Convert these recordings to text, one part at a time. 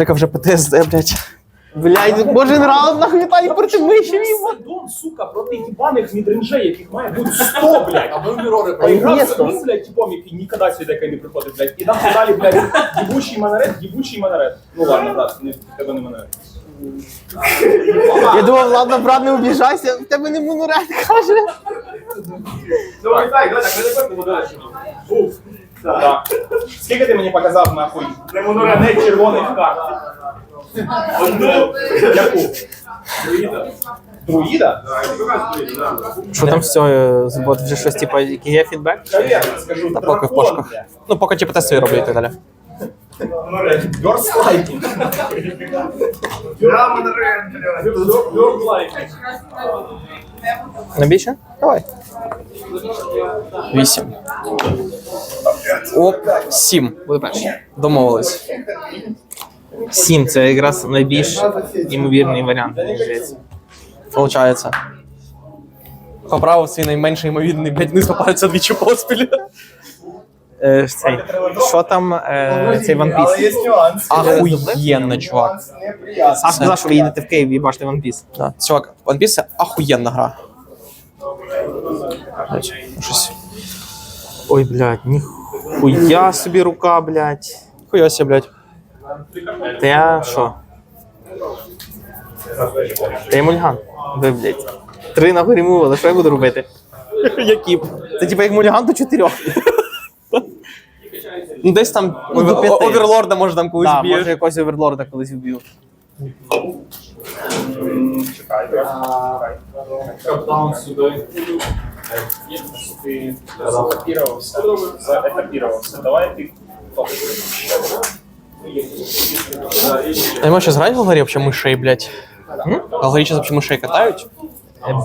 Жека вже ПТСД, блядь. Блядь, кожен раунд нахуй Віталій проти миші мімо. Дом, сука, проти їбаних мідринжей, яких має бути 100, блядь. А ви мірони А ігра з одним, блядь, типом, який ніколи сюди не приходить, блядь. І там далі, блядь, їбучий манарет, їбучий манарет. Ну ладно, брат, не, в тебе не манарет. Я думав, ладно, брат, не обіжайся, в тебе не монорет, каже. Давай, так, давай, так, не далі. Уф. Так. Скільки ти мені показав, нахуй, не червоних карт? Одну. Яку? Друїда. Друїда? Що там з цього? От вже щось, типу, який є фідбек? Наверно, скажу, Та поки в дракон, пошуках. блядь. Ну, поки ті ПТС свої роблю і так далі. Бёрстлайкинг. Бёрстлайкинг. Не більше? Давай. Вісім. Оп, сім. Буде перший. Домовились. Сім це якраз найбільш імовірний варіант, мені здається. Получається. Поправив свій найменший ймовірний, блядь, не попається двічі поспіль. Е, цей. Що там е, цей One Piece? нюанс. Ахуєнно, чувак. Сам сказав, що ви їдете в Київ і бачите One Piece. Да. Чувак, One Piece це ахуєнна гра. Блядь, щось. Ой, блядь, ніхуя собі рука, блядь. Хуя себе, блядь. Та я що? Та я мульган. Ви, блядь. Три нахуй ремували, що я буду робити? Які? Це типа як мульган до чотирьох. Ну, десь там ну, до п'яти. Оверлорда може там колись Да, б'єш. може якогось оверлорда колись вб'ю. Чекай, чекай. Каптаун сюди. Ти заетапірувався. Заетапірувався. Давай ти А я ще зграти в Галгарі взагалі мишей, блядь. В Галгарі зараз взагалі мишей катають?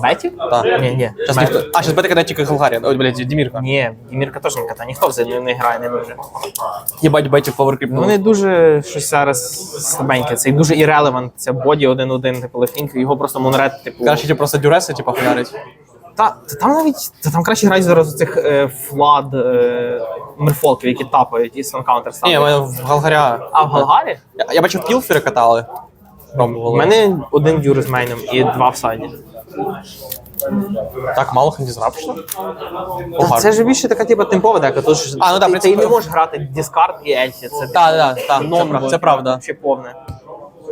Беті? Так. Ні, ні. Щас ніхто... А, зараз бета катає тільки Галгарі. Ой, блядь, Дімірка. Ні, Дімірка теж не катає, ніхто вже не, не грає, не дуже. Єбать, беті в Power Ну, Вони дуже щось зараз слабеньке. Це дуже ірелевант. Це боді один-один, типу лефінг, його просто монред, типу. Краще ті просто дюреси, типу, хуярить. Та, та там навіть та там краще грають зараз цих е, флад е, мерфолків, які тапають і станкаунтер Ні, ставлять. в мене в Галгаря. А в Галгарі? Я, я бачив пілфери катали. У Пробували. мене один дюр з мейном і два в сайді. Так мало хендізра пішло. Та це ж більше така типу темпова дека, тож А, ну да, ти, в принципі. ти не можеш грати Discard і Ельсі. Це Так, так, так, це, номер, це правда. Ще повне.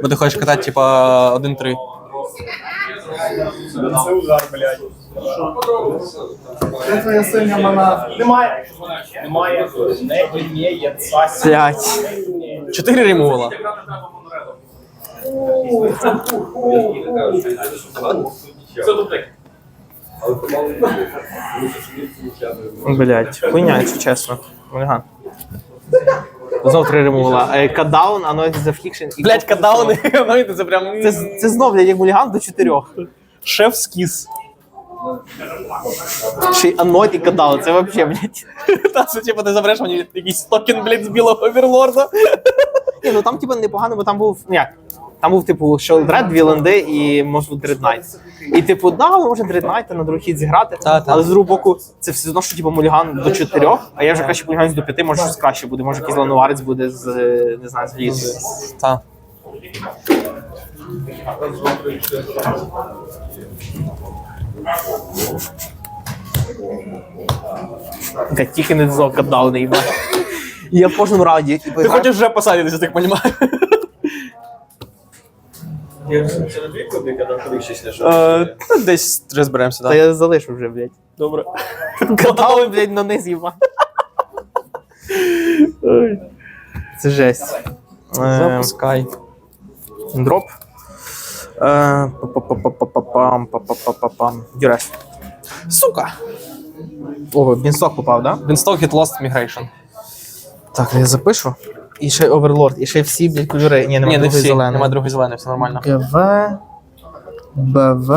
Бо ти хочеш катати, типа, 1-3. Це удар, блядь. Це твоя сильна мана. Немає. Немає. Не імеє цасі. Блять. Чотири ремувала. Блять, хуйня, якщо чесно. Мульган. Знов три ремувала. Е, Кадаун, of Fiction і Блять, ну це прям... Це, це знов, блядь, як мульган до чотирьох. Шеф скіс. Ще й Анот і Кадаун, це вообще, блядь. Та, це типу, ти забереш мені якийсь токен, блядь, з білого оверлорда. Ні, ну там, типу, непогано, бо там був, ну як, там був, типу, Shieldred, дві ленди і, може, Dread Knight. І, типу, да, ми можемо на другий хід зіграти, Та, та. але з другого боку, це все одно, що, типу, мульган до чотирьох, а я вже краще мульган до п'яти, може щось краще буде, може якийсь лануварець буде з, е, не знаю, з глізою. Так. Тільки не до Кадауна, їба. І я в кожному раунді, типу, Ти хочеш вже посадитися, так розумію. Це на дві куди, коли ходиш ще сняш. Е, Десь розберемося, Та так? я залишу вже, блядь. Добре. Катали, блядь, на низ їба. Це жесть. Запускай. Дроп. Е. Дюрес. Сука. Ого, бінсток попав, да? Winstock Hit Lost Migration. Так, я запишу. І ще Оверлорд, і ще всі, блядь, кольори. Ні, Ні, немає не другої всі. зеленої. Нема другої зеленої, все нормально. ГВ, БВ,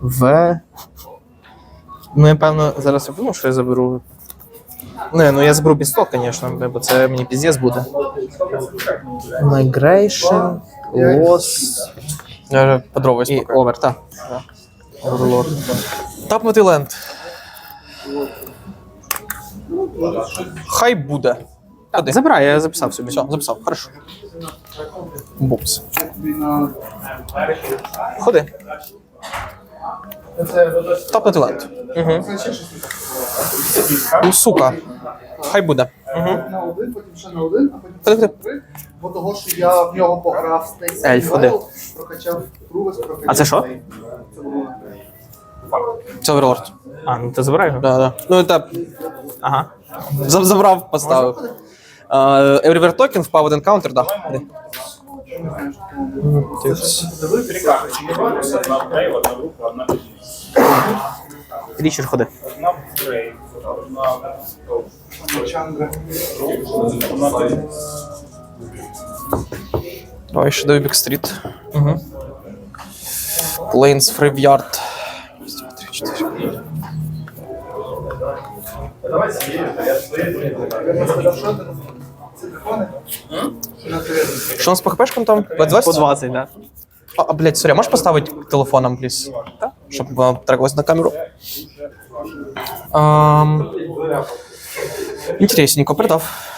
В. Ну, я певно, зараз я подумав, що я заберу. Не, ну я заберу пісток, звісно, бо це мені піздець буде. Migration, Loss Я вже подробно і Over, так. Оверлорд. Тап Мотиленд. Хай буде. Ходи. Забирай, я записав собі. Все, записав, хорошо. Бумс. Ходи. Топ на. Угу. Ну, сука. Хай буде. Угу. на один, потім ще на один, а потім ще на три. Бо того, що я в нього пограв Стейсі Ельф, ходи. прокачав Трувес, прокачав. А це що? Це було Це оверлорд. А, ну ти забирай його. Да, да. Ну, це Ага. за- забрав, поставив. Uh, Everywhere токен впав в один каунтер, да. Ходи. Ходи. Давай ще до Бік Стріт. Угу. Лейнс Фрейвярд. Я сказав, що ти? Це дракони? На три. Що у нас по хпшкам там? По 20? По 20, да. А, а, блядь, сорі, можеш поставити телефоном, пліз? Так. Щоб uh, трекалось на камеру. Um, інтересненько, передав.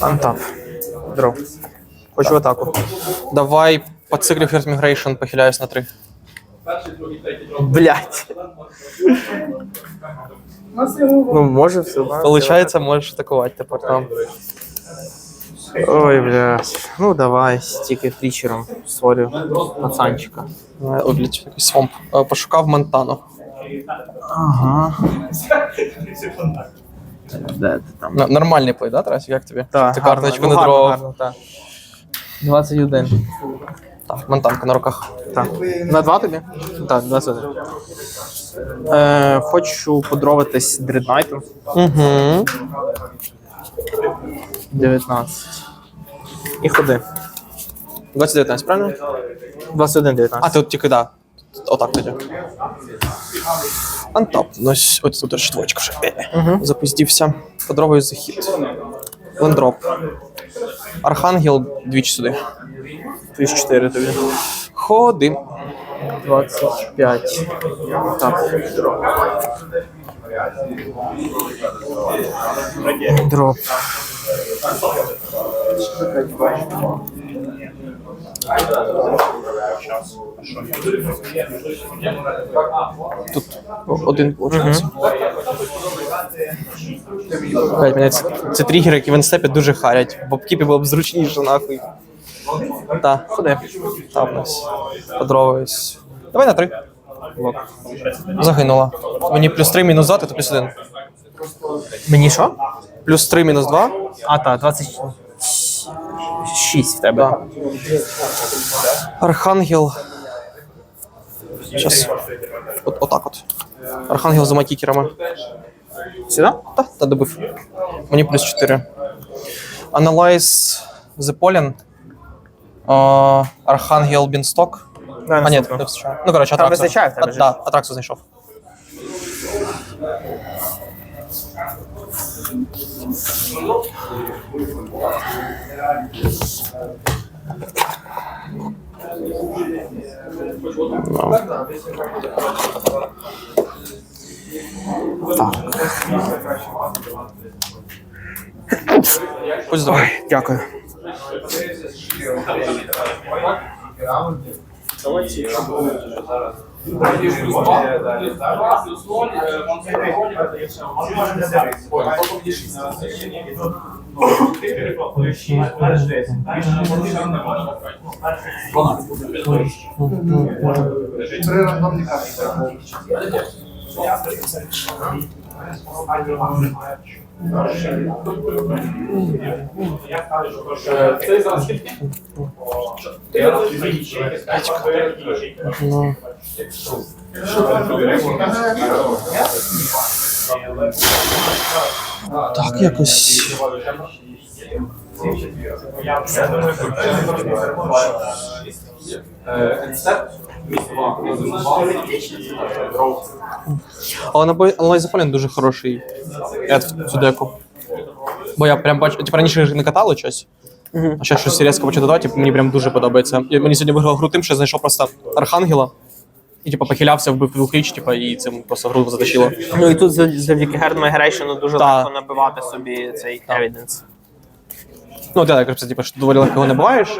Антап. Дров. Хочу атаку. Давай по циклі First Migration похиляюсь на 3. Блять. Ну, може все. Получається, можеш атакувати тепер там. Ой, блядь. Ну давай, тільки фрічером. Сорі. Пацанчика. О, блядь, якийсь свомп. Е, Пошукав Монтану. Ага. Де ти там? Н- Нормальний плей, да, Тарас? Як тобі? Так, Ти карточку ну, не дров. гарно, так. 21. Так, Монтанка на руках. Так. На два тобі? Так, 21. Е, хочу подровитись дреднайтом. Угу. 19. І ходи. 2019, правильно? 21, 19. А, ти от тільки да. Отак тоді. Антап. Ну, ось ось тут четвочка вже. Е, Запиздівся. Подробою захід. Лендроп. Архангел двічі сюди. Плюс 4 тобі. Ходи. 25. Так. Дроп. Тут один виходить. Блять, мене ці, ці тригери, які в інстепі дуже харять. В обкіпі було б зручніше, нахуй. Та, ходи. Тапнусь. Подровуюсь. Давай на три. Загинула. Мені плюс 3 мінус 2, то плюс 1. Мені що? Плюс 3 мінус 2. А, так, 26 в тебе. Да. Архангел. Сейчас. От, отак от. Архангел за макікерами. Сюди? Та, та добив. Мені плюс 4. Analyze the pollen. А, Архангел Бінсток. А, ні, не вистачає. Ну, коротше, Там Атраксу. вистачає в тебе А, ж? Да, Атраксу знайшов. Ось давай. Дякую. Три рандомні карти. Ну. Так, якось. Але на Pollen дуже хороший ед в цю деку. Бо я прям бачу, типу раніше не катало щось. А зараз щось різко почати додавати, типу, мені прям дуже подобається. Я, мені сьогодні виграв гру тим, що я знайшов просто Архангела. І типу похилявся, вбив двохріч, типу, і цим просто гру затащило. Ну і тут зав- завдяки Migration дуже легко набивати собі цей evidence. Ну, ти так, типу, що доволі легко його набуваєш.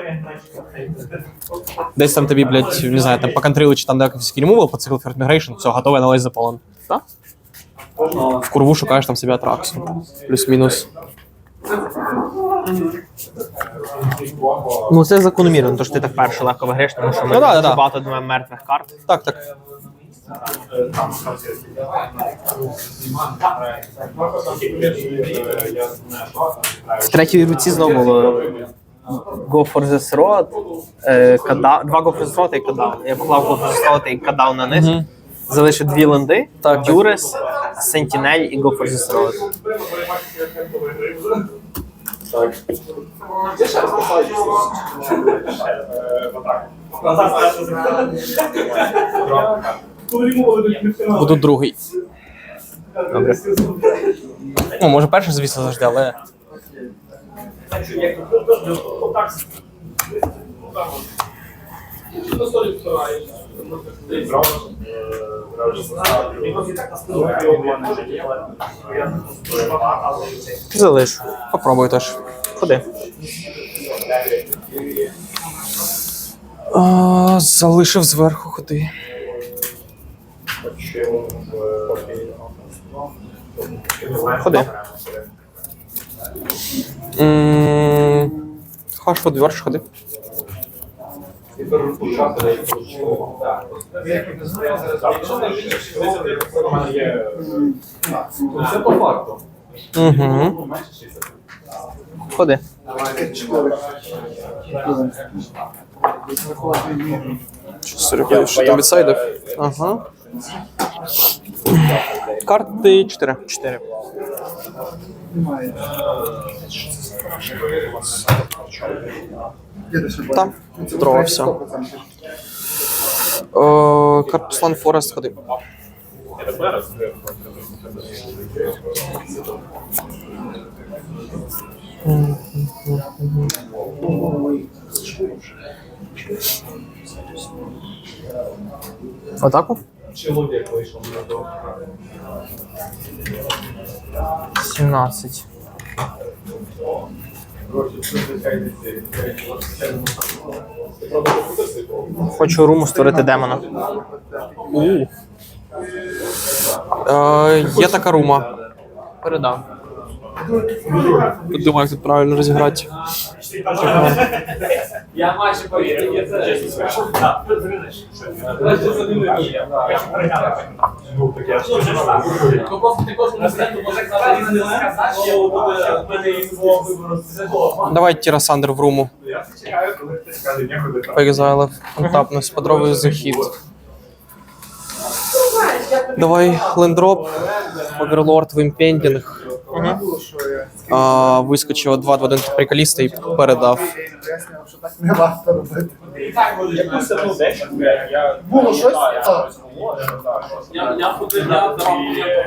Десь там тобі, блядь, не знаю, там поконтрили, чи там якийсь ремувал, поцикл Third Migration, все, готовий аналіз заполон. Так? В курву шукаєш там собі атраксу. Плюс-мінус. Ну це закономірно, тому що ти так перше легко виграєш, тому що ми Ну, да, да, да. багато думаємо мертвих карт. Так, так. В третій руці знову Go for this road, е, када- два Go for this road і кадаун. Я поклав Go for this road і кадаун на низ. Залишив дві ленди, Так, так. Дюрес, Сентінель і Go for this road. Буду другий. Добре. Ну, може перший, звісно, завжди, але. Залишу. Попробуй теж. Ходи. А, залишив зверху ходи. Ходи. М, Хаш дверш ходи. Це по факту. Ходи. Сорок, що там відсайдив? Ага. Карти 4. 4. Там. Дрова, все. О, Карпслан Форест ходи. Атаку? Чоловік вийшов на до. 17. Хочу руму створити демона. У. Е, є така рума. Передам. Подумаю, як тут правильно розіграти. Я майже повірив, я це чесно скажу. Ну. Ну, просто ти кожному стенду може сказати, що в мене є вибору. Давай Тірасандр в руму. Я чекаю, коли хтось скаже, захід. Давай лендроп, оверлорд, вимпендінг. А, вискочив 2 2 1 приколіста і передав. Пояснював, що так не варто робити. Я... Було щось? Я ходив, я давав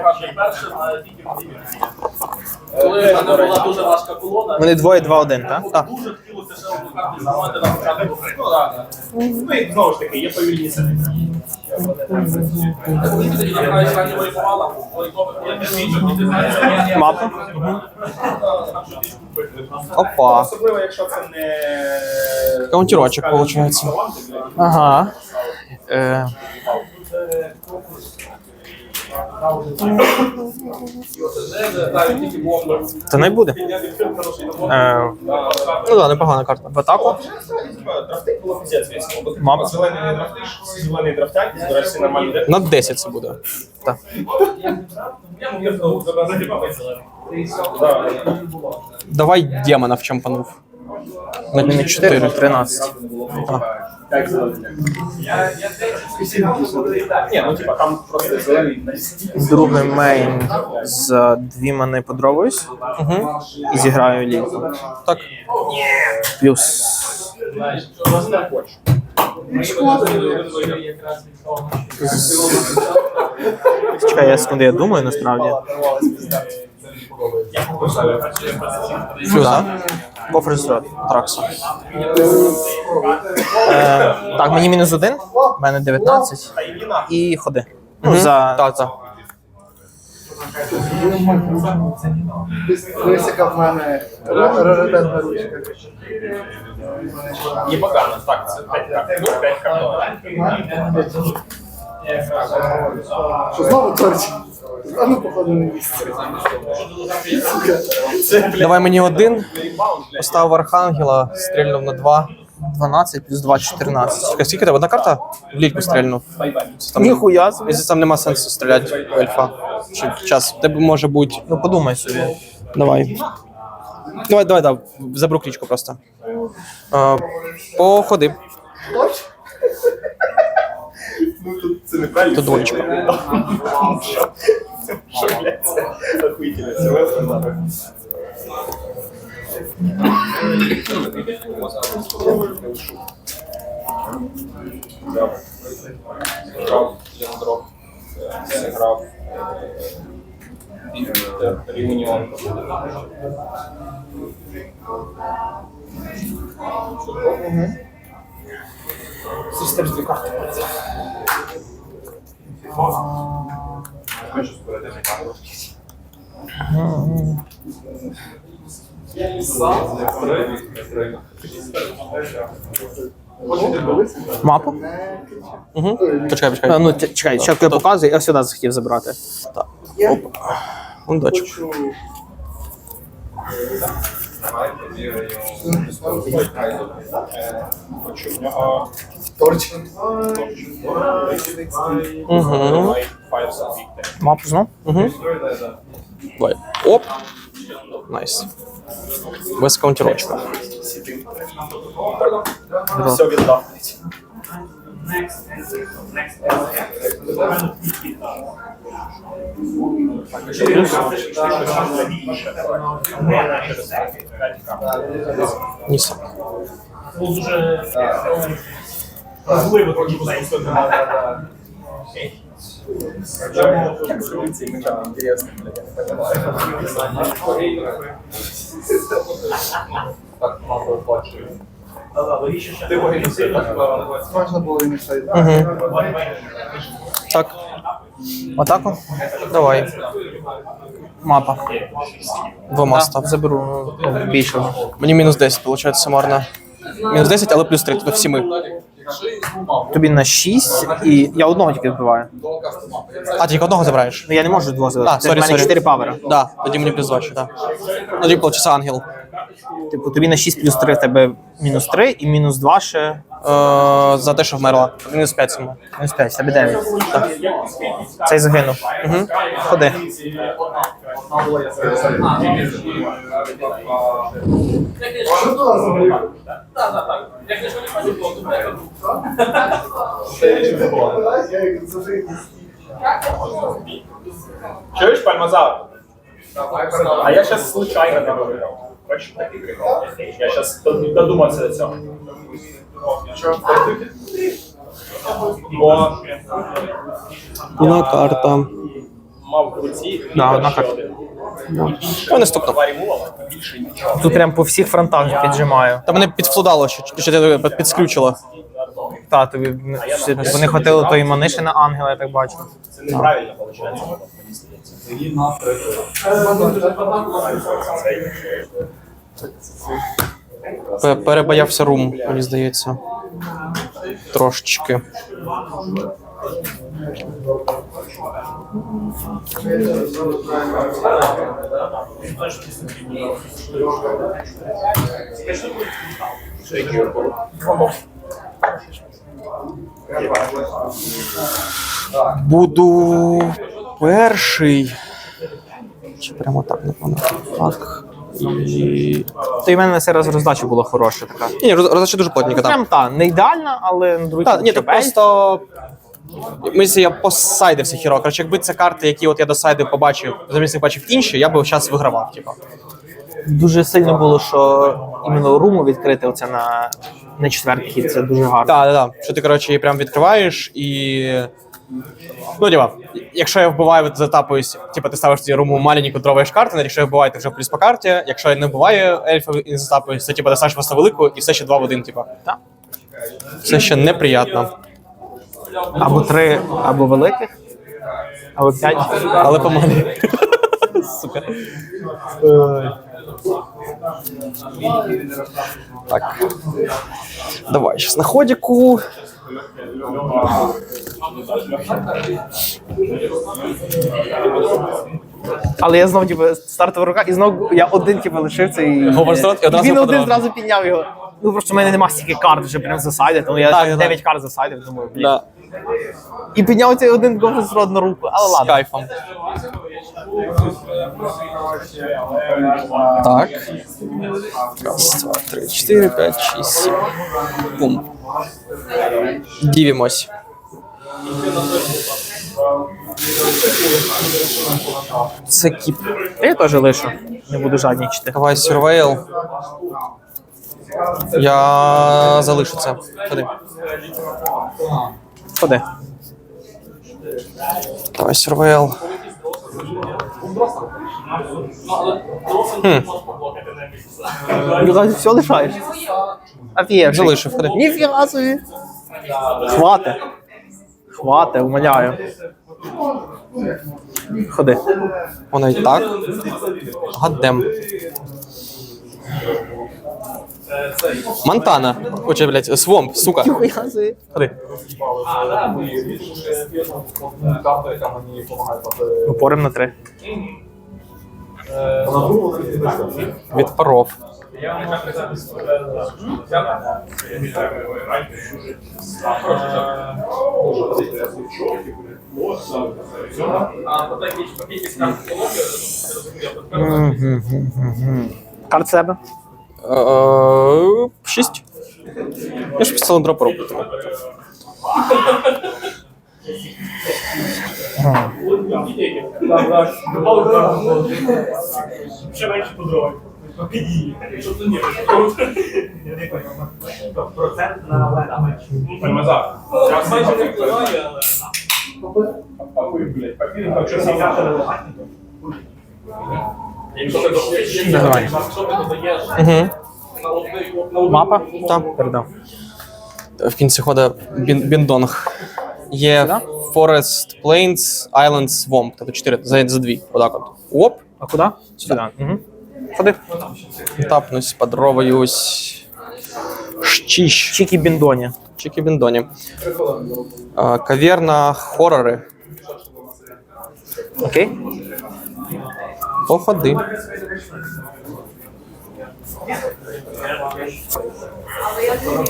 грати першим, тільки в. Коли в мене була дуже важка колода, Вони двоє, два, один, так? Так. дуже хотілося ще одну карту зламати на початку. Ну, так. Ну, і знову ж таки, є повільні. Коли ранні Мапа? Опа. Особливо, якщо це не... Каунтірочок, виходить. Ага. Е, Це не буде. Е, Ну так, непогана карта. в атаку. Мама. На 10 це буде. Да. Давай демона в чампанув. На Мені 4, 13. Так. Другий мейн з дві мани подробуюсь. Угу. І зіграю ліку. Так. Плюс. Чекай, я секунду, я думаю насправді. Плюс, throat. Тракса. Е, так, мені мінус один, в мене 19. І ходи. Ну, за... Так. Дивись, яка в мене раритетна ручка. Непогано. Так, це 5 картин. 5 картин. Що знову торч? Знову походу не місце. Давай мені один. Поставив архангела, стрільнув на 2. 12 плюс 2 14. Чекай, Скільки тебе одна карта? В лільку стрільнув. Там, Ніхуя Якщо там нема сенсу стріляти в ельфа. Чи час? Тебе може бути. Ну подумай собі. Давай. Давай, давай, давай. Заберу клічку просто. А, походи. Ну тут це неправильно. Тут двоєчка. Що? Що, блядь, це охуїтельно. Весело. Грав, Яндров, зіграв Реуніон. Мапу? Угу. Почекай, почекай. А, ну, чекай, спочатку я показую, я сюди захотів забрати. Так. Я Лундочок. хочу... Хочу в нього Торч. Угу. Fire Victory. Мапу знов? Угу. Давай. Оп. Найс. Без каунтірочка. Все віддав. Ніса. Можливо, тоді буде Ти погибся, Можна було і не. Угу. Так. Атаку? Давай. Мапа. Двома став. Заберу ну, більше. Мені мінус 10, виходить, сумарно. Мінус 10, але плюс 3, тобто всі ми. Тобі на 6, і я одного тільки вбиваю. А, ти тільки одного забираєш? Ну я не можу двох А, забрати. В сорі, мене сорі. 4 павера. Да, тоді мені плюс 2 ще, так. Тоді, виходить, ангел. Типу, тобі на 6 плюс 3 в тебе мінус 3 і мінус 2 ще Е, за те, що вмерла. Мінус 5 сумма. мінус 5, тебе 9. Так. Цей загинув. Угу. Ходи. Чуєш, пальмазавр? А я сейчас случайно виграв. Бачиш, такий прикол. Я сейчас додумався до цього. Бо Одна карта. мав в руці Да, одна ще карта. один. Два рімулова, більше нічого. Тут прям по всіх фронтах піджимаю. Та мене підфлудало, що, що ти під- підскрючило. Та, тобі вони хотіли тої маниші на ангела, я так бачу. Це неправильно виходить. Мені здається. Перебоявся рум, мені здається. Трошечки. Буду перший. Чи прямо так, напевно. Так. І... То й в мене на цей роздача була хороша така. Ні, роз- роздача дуже плотненька, так. Прям та, не ідеальна, але на другий ні, то просто. Мислі, я посайдився хіро. Коротше, якби це карти, які от я досайдив, побачив, замість них бачив інші, я би зараз вигравав. Типу. Дуже сильно було, що іменно руму відкрити оце на, на четвертий хід, це дуже гарно. Так, так, так. Що ти, коротше, її прям відкриваєш і Ну, типа, якщо я вбиваю, затапуюсь, типа, ти ставиш ці руму маленьку, дроваєш карти, якщо я вбиваю, ти вже плюс по карті. Якщо я не вбиваю ельфа і не затапуюсь, це типа ти ставиш просто велику і все ще 2 в 1, типа. Так. Все ще неприємно. Або три, або великих, або п'ять. Але по мені. Сука. Так. Давай, сейчас на ходику. Але я знов типу, стартова рука, і знов я один типу, лишив. Говерстрот, і одразу він один зразу підняв його. Ну просто в мене нема стільки карт вже прям засайдити, тому я Так, 9 так. карт засайдив, думаю, блін. Да. І підняв цей один говерстрот на руку, але З ладно. кайфом. Так. Раз, два, три, чотири, п'ять, шість, сім. Бум. Дивимось. Це кіп. Я теж лишу. Не буду жаднічити. Давай сюрвейл. Я залишу це. Ходи. Ходи. Давай сюрвейл. Ти все лишаєш. Офігевший. Залишив. Ніфіга собі. Хвате. Хвате, умоляю. Ходи. Воно і так. Гаддем. Монтана. Хоче, блядь, свомп, сука. Ходи. Упорим на три. Другу Відпоров. Карт себе. Е, Шість. Я ж писав дроп робити. Ще менше подробно. Що це ні? Процент на лена. Пармезан. Я майже не впливає, але... Папуй, блядь, папір, якщо сім'я не Якщо ти додаєш, Давай. якщо ти додаєш Угу. на на Мапа? Там. Передав. В кінці хода бін, біндонг. Є Forest, Plains, Islands, Swamp. Тобто чотири за, за дві. Отак от. Оп. А куди? Сюди. Угу. Ходи. Тапнусь, подроваюсь. Щіщ. Чікі біндоні. Чики біндоні. Каверна, хорори. Окей? Походи.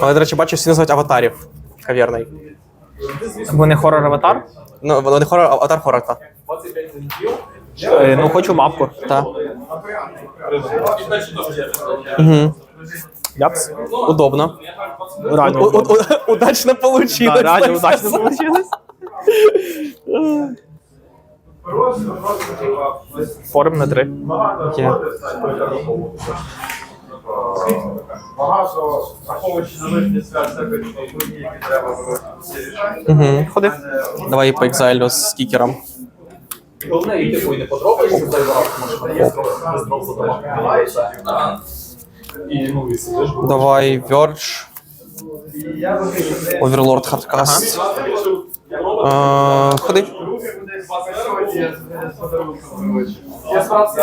Але, до речі, бачу, всі називають аватарів каверний. Бо не хорор аватар? Ну, воно не хорор, аватар хорор, та. Е, ну хочу мапку. Та. Угу. Япс. Удобно. Реально. У- у- у- Удачно получилось. Да, так удачно сказать. получилось. Форум на три. Є. Багато, враховуючи залежні свят, всякої події, які треба. Угу. Ходи. Давай по екзайлю з кікером. Головне, і типу, і не подробаєшся цей раз, може, є без дропу домахається. І, ну, і сидиш, Давай Verge. Overlord Hardcast. Е, Ходи. Я справді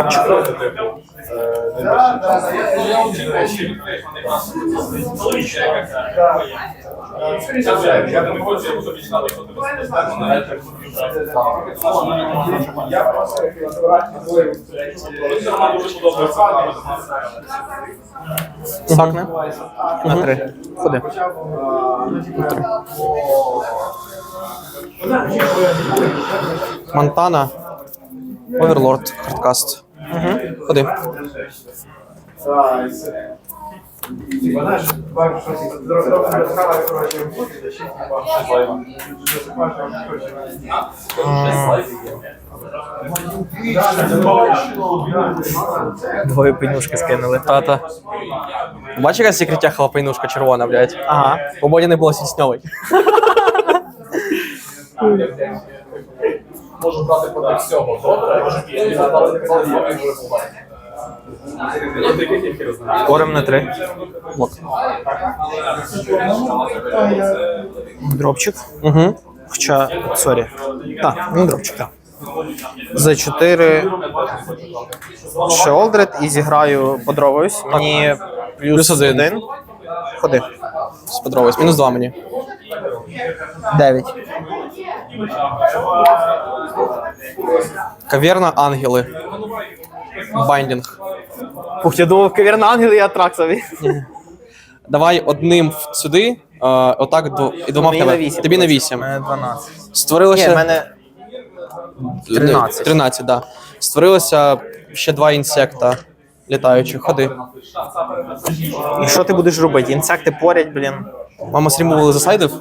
я просто. Сакне. На три. Ходи. Монтана. Overlord Hardcast. Ходи. Типа, засипаєш, коротше, Двоє пенюшки скинули. Тата. Бачиш, яка секретя халапайнушка червона, блядь? Ага. У Боді не було сісньовий. Можу брати проти всього. Добре, задали казали, я не Я розумію. На три. Блок. Дропчик. Угу. Хоча, сорі. Так, ну дропчик, так. За 4 Шеолдред і зіграю подровуюсь. Мені плюс, Плюс один. один. Ходи. Сподобалось. Мінус два мені. 9. Каверна ангели. Байдінг. Ух, я думав, кавірна ангел і атраксові. Давай одним в- сюди, е, отак до, і двома в Мені на тебе. 8. Тобі на У 8. мене 12. Створилося. Ні, в мене 13. 13, да. Створилося ще два інсекта літаючих. Ходи. І що ти будеш робити? Інсекти порять, блін. Мама стрімували засайдив.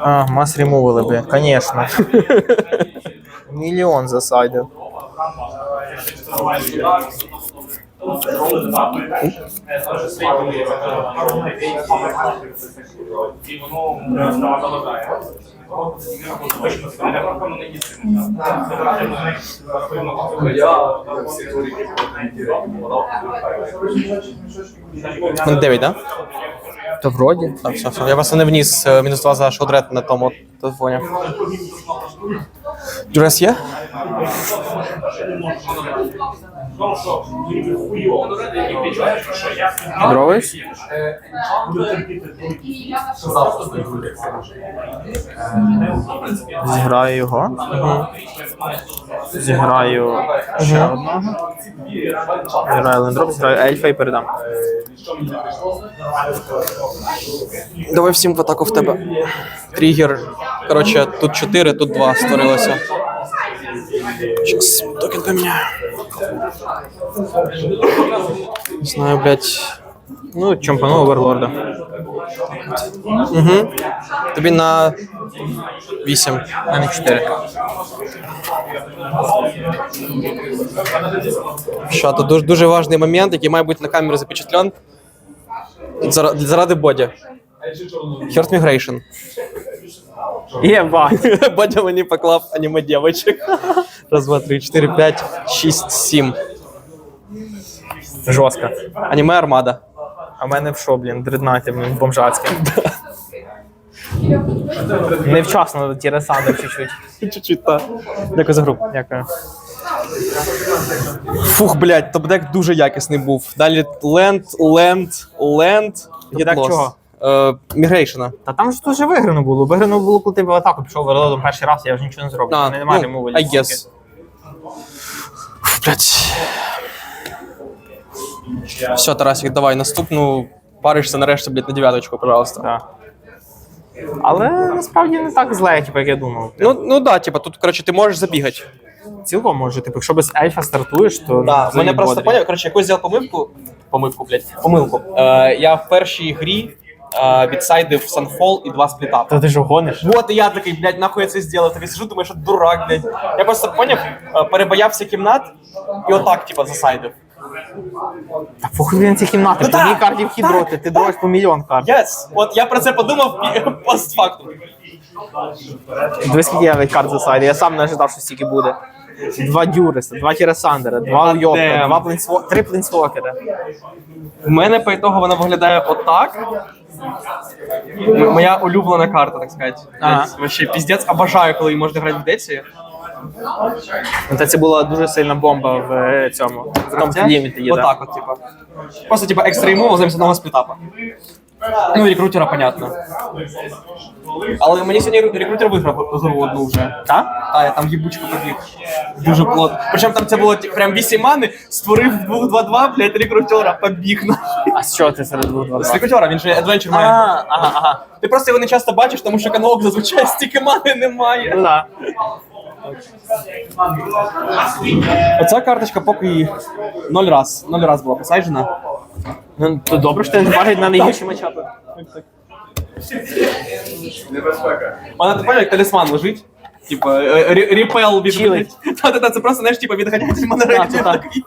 А, мас ремували, блін, конечно. Мільйон засайдив. Я всі турики подав. 9, да? То вроді. Так, все, все. Я просто не вніс е, мінус 2 за шодрет на тому телефоні. Джурес є? Дровиш? Зіграю його. Зіграю ще одного. Зіграю лендроп, зіграю ельфа і передам. Давай всім в атаку в тебе. Тригер. Коротше, тут 4, тут 2 створилося. Щас токен поміняю. Не знаю, блядь. Ну, чемпану оверлорда. Угу. Тобі на 8. У мене 4. Що, тут дуже, дуже важний момент, який має бути на камеру запечатлен. Заради Боді. Heart Migration. Єбать. Бодя мені поклав аніме дівочок. Раз, два, три, чотири, п'ять, шість, сім. Жорстко. Аніме Армада. А в мене в що, блін, дреднаті, блін, бомжацьке. Невчасно тіресандив чуть-чуть. Чуть-чуть, так. Дякую за гру. Дякую. Фух, блядь, топ-дек дуже якісний був. Далі Ленд, Ленд, Ленд. Топ-дек чого? Е, Мігрейшена. Та там ж дуже виграно було. Виграно було, коли ти в атаку пішов верлодом перший раз, я вже нічого не зроблю. А, А, немає ну, йому I guess. Блядь. Все, Тарасик, давай наступну паришся нарешті, блядь, на дев'яточку, пожалуйста. Так. Але насправді не так зле, типу, як я думав. Ну, ну да, типа, тут, коротше, ти можеш забігати. Цілком може, типу, якщо без ельфа стартуєш, то Да, взагалі мене просто поняв, коротше, якось зробив помилку. Помилку, блядь. Помилку. Е, я в першій грі відсайдив Sunfall і два сплітапа. Та ти ж гониш? Вот і я такий, блядь, нахуй я це зробив. Такий сижу, думаю, що дурак, блядь. Я просто поняв, е, перебоявся кімнат і отак, типа, засайдив. Та похуй він ці кімнати, Ну так, дві карті вхід так. дроти, ти дротиш по мільйон карт. Yes. От я про це подумав пі- постфактум. Дві скільки я карт засайдив, я сам не ожидав, що стільки буде. Два Дюреса, два Тіресандера, два Уйобка, два Плейнсво... три Плейнсвокера. В мене по ітогу вона виглядає отак. Моя улюблена карта, так сказати. Ага. Вообще піздець, обожаю, коли її можна грати в деці. Та це була дуже сильна бомба в е, цьому. В тому ліміті є. От, типа. Просто, типа, екстра замість одного сплітапа. Ну, рекрутера, понятно. Але мені сьогодні рекрутер виграв гру одну вже. Так? А, я там їбучку побіг. Дуже плотно. Причому там це було ті- прям 8 мани, створив 2-2-2, блядь, рекрутера, побіг на. А з чого ти серед двох два? З рекрутера, він же adventure має. Ага, ага. Ти просто його не часто бачиш, тому що канок зазвичай стільки мани немає. Ну да. Оця карточка поки ноль раз. Ноль раз була посаджена. Ну, то добре, що ти не бачить на найгірші матчапи. Небезпека. Вона тепер як талісман лежить. Типа репел від Та-та-та, це просто, знаєш, типа монорейдів так. такий.